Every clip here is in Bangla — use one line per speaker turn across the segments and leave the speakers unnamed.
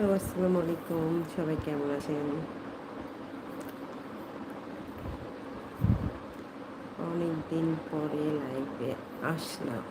হ্যালো আসসালামু আলাইকুম। সবাই কেমন আছেন? অনেক দিন পরে লাইভে আসলাম।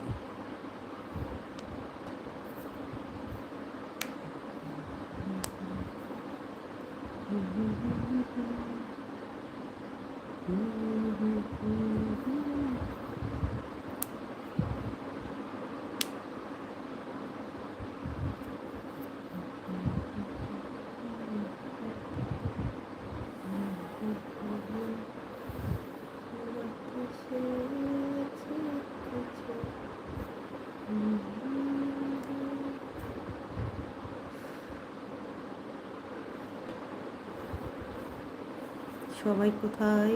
সবাই কোথায়?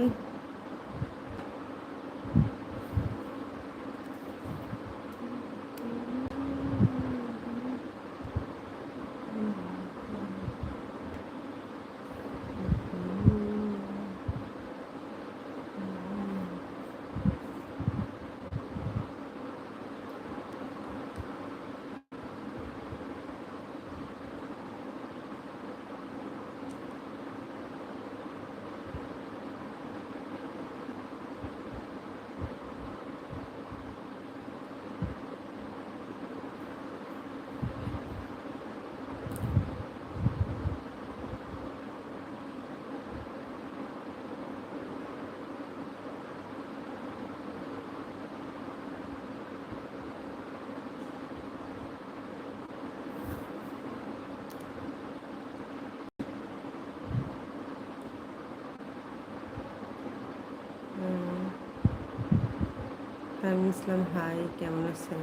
ইসলাম, হাই, কেমন আছেন?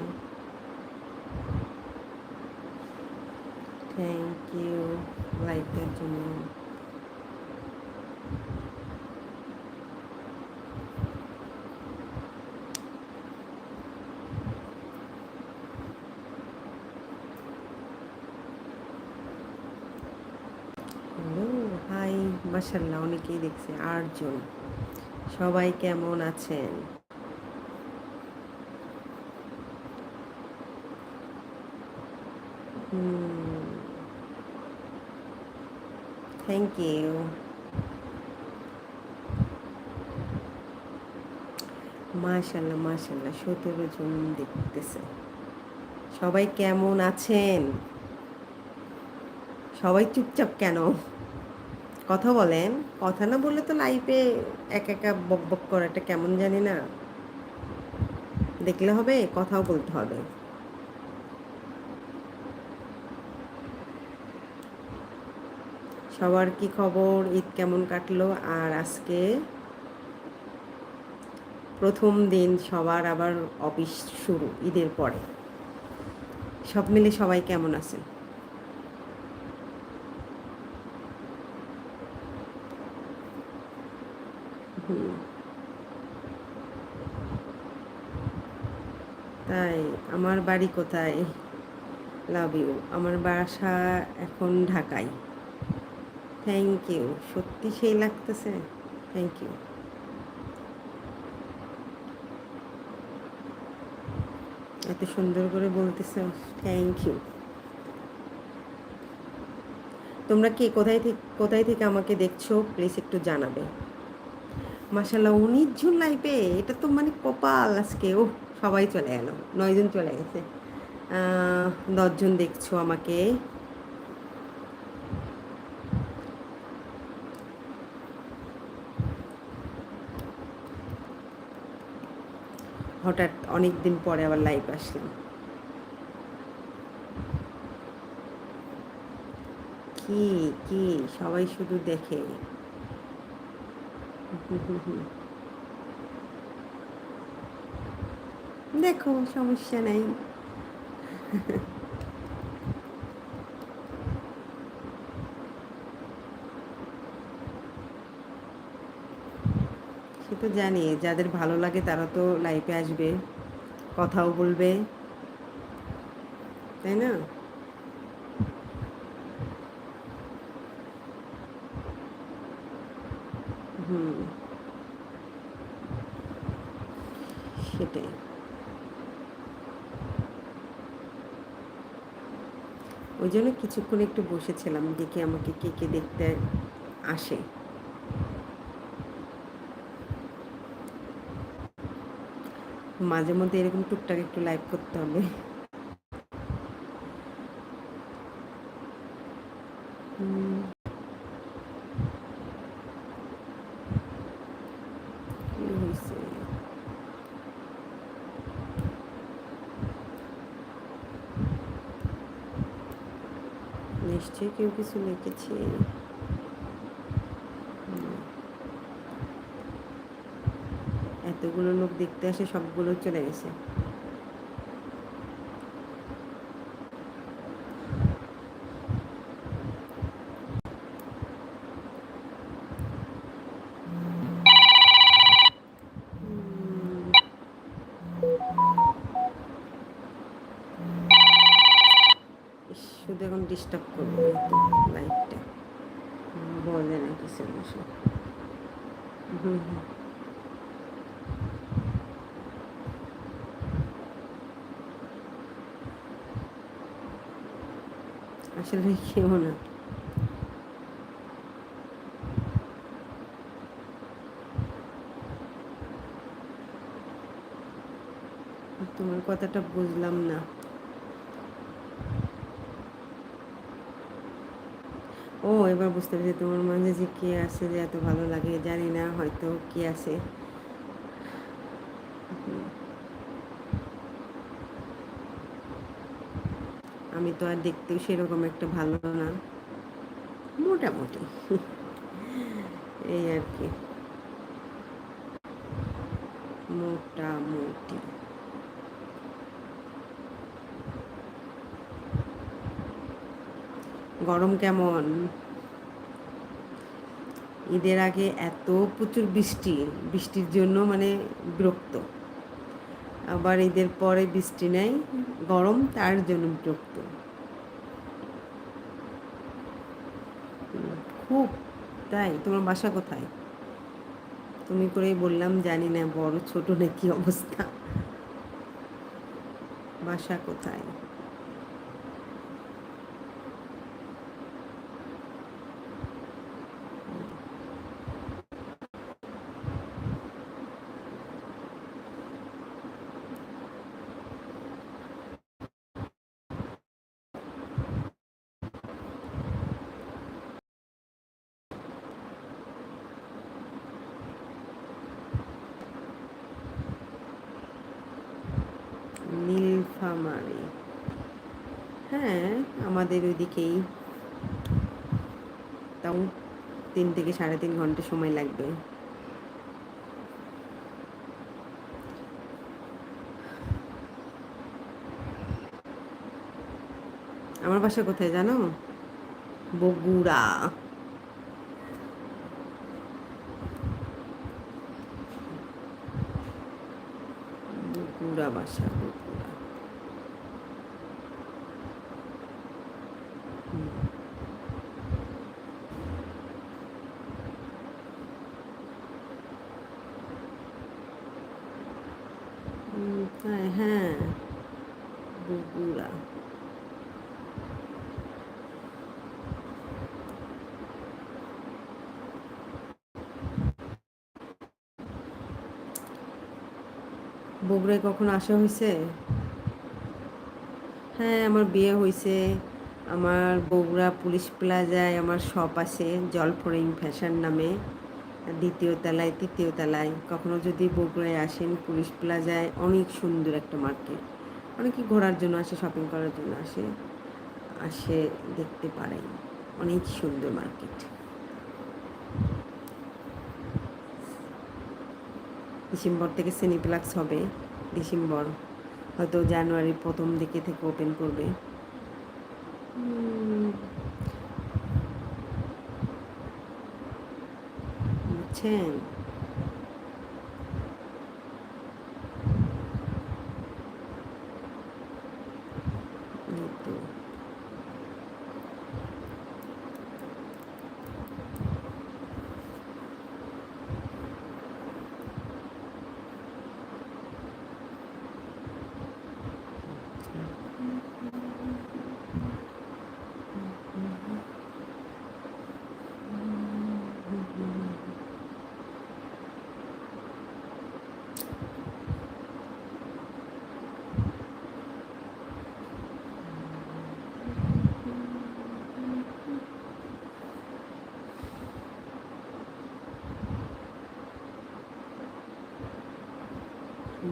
থ্যাংক ইউ লাইভের জন্য। মাসাল্লাহ অনেকেই দেখছে, আটজন। সবাই কেমন আছেন? থ্যাংক ইউ মাশাল্লাহ মাশাল্লাহ সতেরো জন দেখতেছে। সবাই কেমন আছেন? সবাই চুপচাপ কেন? কথা বলেন। কথা না বললে তো লাইফে এক একা বক বক করাটা কেমন জানি না। দেখলে হবে, কথাও বলতে হবে। সবার কি খবর? ঈদ কেমন কাটলো? আর আজকে প্রথম দিন সবার আবার অফিস শুরু, ঈদের পরে। সব মিলে সবাই কেমন আছেন? তাই, আমার বাড়ি কোথায়? Love you. আমার বাসা এখন ঢাকায়। থ্যাংক ইউ সত্যি সেই লাগতেছে? থ্যাংক ইউ এত সুন্দর করে বলতেছ থ্যাংক ইউ তোমরা কে? কোথায় থেকে কোথায় থেকে আমাকে দেখছ? প্লিজ একটু জানাবে। মাসাল্লাহ উনিশ জুন লাইফে এটা তো মানে কপাল আজকে। ও সবাই চলে গেল নয়জন চলে গেছে। দশজন দেখছ আমাকে। হঠাৎ অনেক দিন পরে আবার লাইভ আসলাম। কি কি? সবাই শুধু দেখে। দেখো, সমস্যা নেই। জানি, যাদের ভালো লাগে তারা তো লাইফে আসবে, কথাও বলবে, তাই না? হুম। সেটাই। ওই জন্য কিছুক্ষণ একটু বসেছিলাম, দেখি আমাকে কে কে দেখতে আসে। মাঝে মধ্যে এরকম টুকটাক একটু লাইভ করতে হবে। নিশ্চয়ই কেউ কিছু লিখেছে। এতগুলো লোক দেখতে আসে, সবগুলো চলে গেছে। শুধু এখন ডিস্টার্ব করব লাইটটা বলে না কিছু হুম হুম। আসলে কেউ না। তোমার কথাটা বুঝলাম না। ও, এবার বুঝতে পেরেছি তোমার মাঝে যে কে আছে যে এত ভালো লাগে, জানি না হয়তো কে আছে। আমি তো আর দেখতেও সেরকম একটা ভালো না। মোটামুটি। এই আর কি। মোটামুটি। গরম কেমন? ঈদের আগে এত প্রচুর বৃষ্টি। বৃষ্টির জন্য মানে বিরক্ত। আবার ঈদের পরে বৃষ্টি নেয় গরম, তার জন্য বিরক্ত। খুব, তাই? তোমার বাসা কোথায়? তুমি করেই বললাম, জানি না, বড়, ছোট না কি অবস্থা। বাসা কোথায়? নীলফামারি হ্যাঁ আমাদের ওইদিকেই। তাও তিন থেকে সাড়ে তিন ঘণ্টা সময় লাগবে। আমার বাসা কোথায় জানো? বগুড়া। বগুড়া বাসা হ্যাঁ হ্যাঁ বগুড়া বগুড়ায় কখনো আসা হয়েছে? হ্যাঁ আমার বিয়ে হয়েছে। আমার বগুড়া পুলিশ প্লাজায় আমার শপ আছে জলফরিং ফ্যাশন নামে। দ্বিতীয় তলায়, তৃতীয় তলায়। কখনো যদি বগুড়ায় আসেন, পুলিশ প্লাজায় অনেক সুন্দর একটা মার্কেট। অনেকে ঘোরার জন্য আসে শপিং করার জন্য আসে। আসে, দেখতে পারেন। অনেক সুন্দর মার্কেট। ডিসেম্বর থেকে সিনিপ্লাক্স হবে। ডিসেম্বর হয়তো জানুয়ারির প্রথম দিকে থেকে ওপেন করবে। বুঝছেন?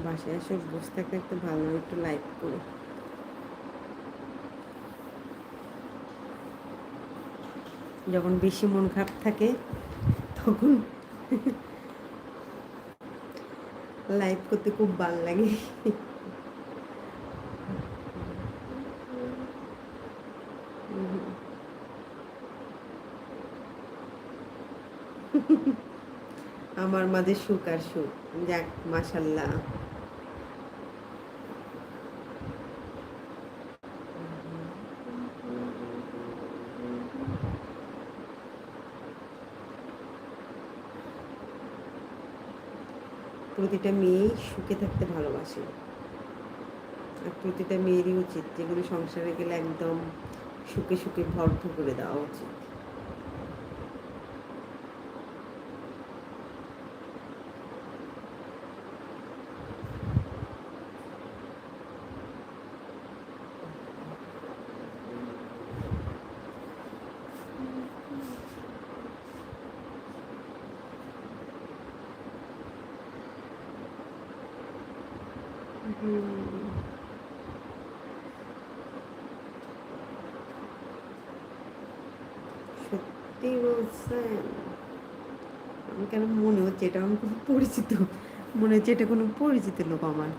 বাসায় এসে বসে থাকতে একটু ভালো, একটু লাইভ করে। যখন বেশি মন খারাপ থাকে, তখন লাইভ করতে খুব ভালো লাগে। আমার মাঝে সুখ আর সুখ। যাক মাসাল্লাহ প্রতিটা মেয়েই সুখে থাকতে ভালোবাসে। আর প্রতিটা মেয়েরই উচিত যেগুলো সংসারে গেলে একদম সুখে সুখে ভরপুর করে দেওয়া উচিত। সত্যি বলছেন আমি কেন মনে হচ্ছে এটা আমার খুব পরিচিত, মনে হচ্ছে এটা কোনো পরিচিত লোক আমার।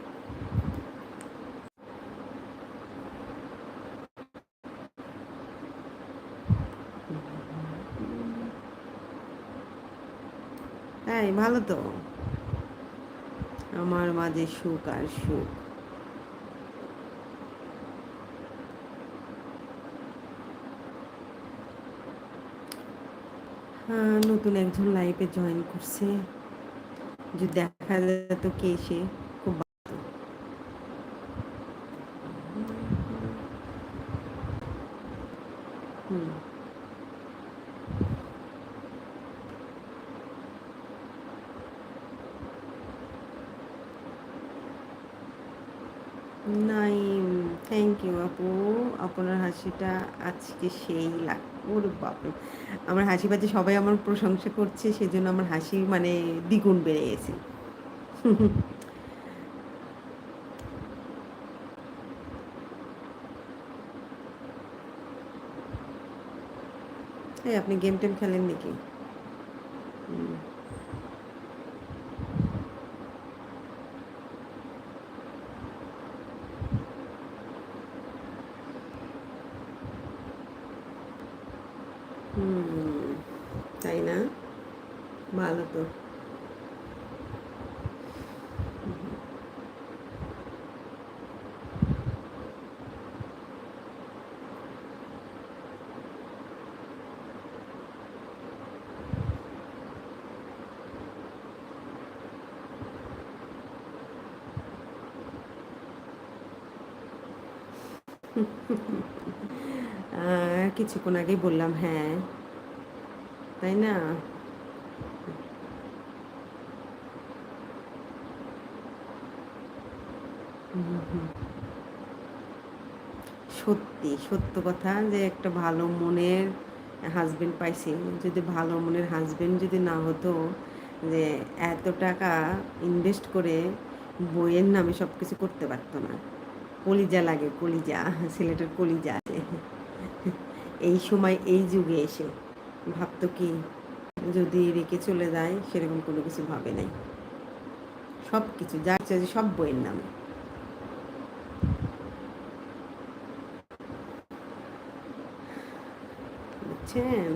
ভালো তো। আমার মাঝে সুখ আর সুখ। নতুন একজন লাইফে জয়েন করছে। যদি দেখা যায় তো কে সে? খুব নাই থ্যাংক ইউ আপু। আপনার হাসিটা আজকে সেই লাগ বাপরে। আমার হাসি পাচ্ছে, সবাই আমার প্রশংসা করছে, সেজন্য আমার হাসি মানে দ্বিগুণ বেড়ে গেছে। আপনি গেম টেম খেলেন নাকি হুম হুম তাই না ভালো তো। কিছুক্ষণ আগেই বললাম হ্যাঁ। তাই না? সত্যি, সত্য কথা যে একটা ভালো মনের হাজবেন্ড পাইছি। যদি ভালো মনের হাজবেন্ড যদি না হতো, যে এত টাকা ইনভেস্ট করে বইয়ের নামে সব কিছু করতে পারতো না। কলিজা লাগে, কলিজা, ছেলেটার কলিজা আছে। এই সময়, এই যুগে এসে ভাবতো কি, যদি রেখে চলে যায়, সেরকম কোনো কিছু ভাবে নাই। সব কিছু যা সব বইয়ের নামে। বুঝছেন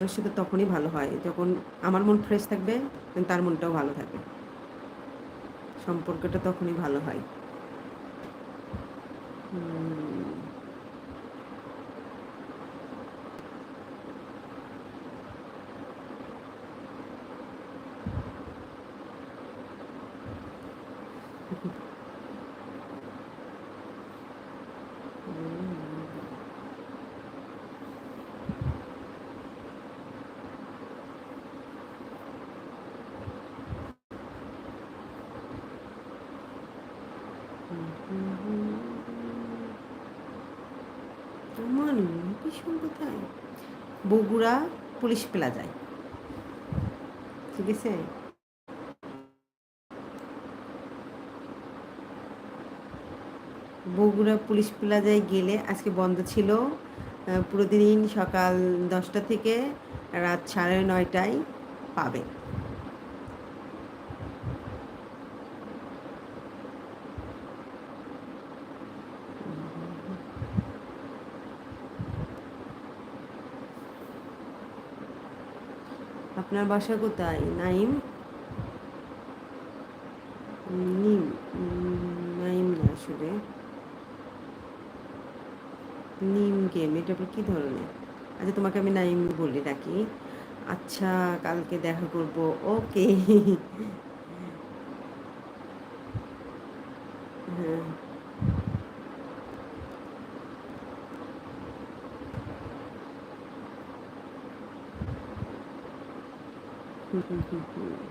সাথে তখনই ভালো হয়, যখন আমার মন ফ্রেশ থাকবে তার মনটাও ভালো থাকে সম্পর্কটা তখনই ভালো হয়। লোকেশন কোথায়? বগুড়া পুলিশ প্লাজায়। ঠিক আছে? বগুড়া পুলিশ প্লাজায় গেলে আজকে বন্ধ ছিল। পুরো দিন সকাল দশটা থেকে রাত সাড়ে নয়টায় পাবে। আপনার বাসা কোথায়? নাইম? নিম। নাইম না আসলে। নিম গেম এটা আবার কী ধরনের? আচ্ছা তোমাকে আমি নাইম বলি ডাকি। আচ্ছা কালকে দেখা করব। ওকে হ্যাঁ। Mm-hmm.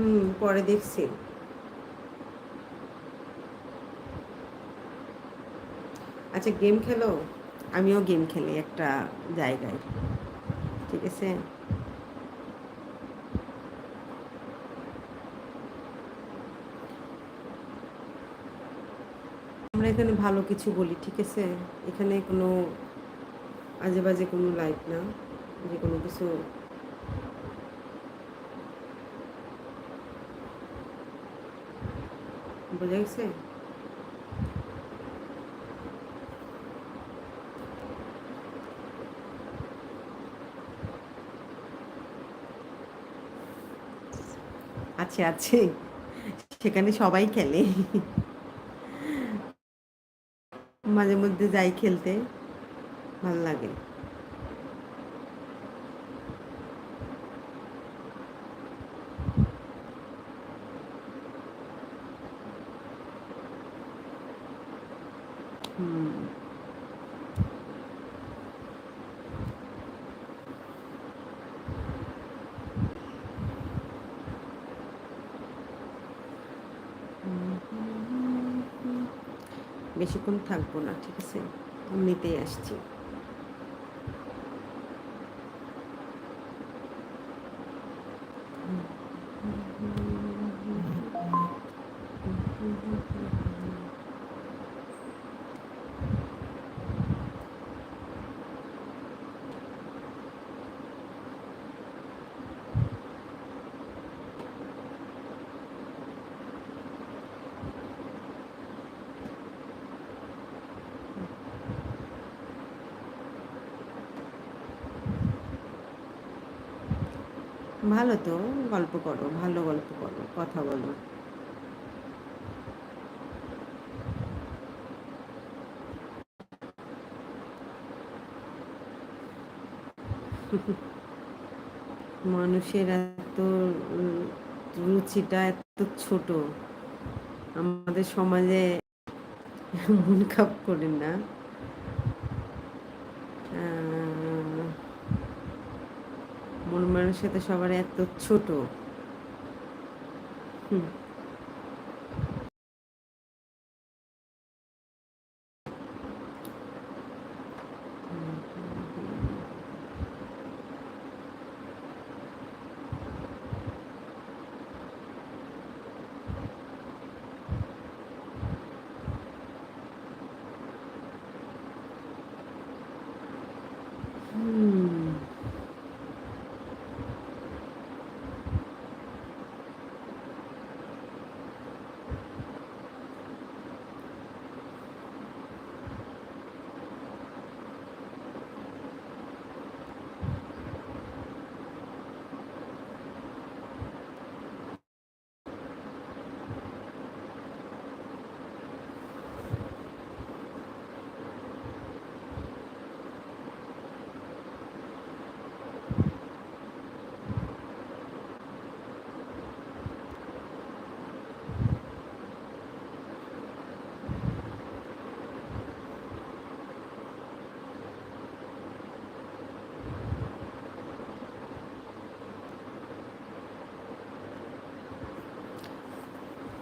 হুম, পরে দেখছি। আচ্ছা গেম খেলো? আমিও গেম খেলি একটা জায়গায়, ঠিক আছে? আমরা এখানে ভালো কিছু বলি, ঠিক আছে? এখানে কোনো আজে বাজে কোনো লাইফ না, যে কোনো কিছু বোঝা গেছে? আছে আছে। সেখানে সবাই খেলে। মাঝে মধ্যে যাই খেলতে। ভালো লাগে হুম বেশিক্ষণ থাকব না ঠিক আছে? এমনিতেই আসছি। ভালো তো, গল্প করো, ভালো গল্প করো, কথা বলো। মানুষের এত রুচিটা এত ছোট। আমাদের সমাজে মন খাপ করেন না। মন মানুষের সাথে সবার এত ছোট। হুম।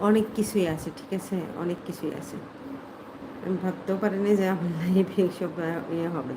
অনেক কিছুই আছে, ঠিক আছে? অনেক কিছুই আছে। আমি ভাবতেও পারিনি যে আমার লাইফ এইসব ইয়ে হবে।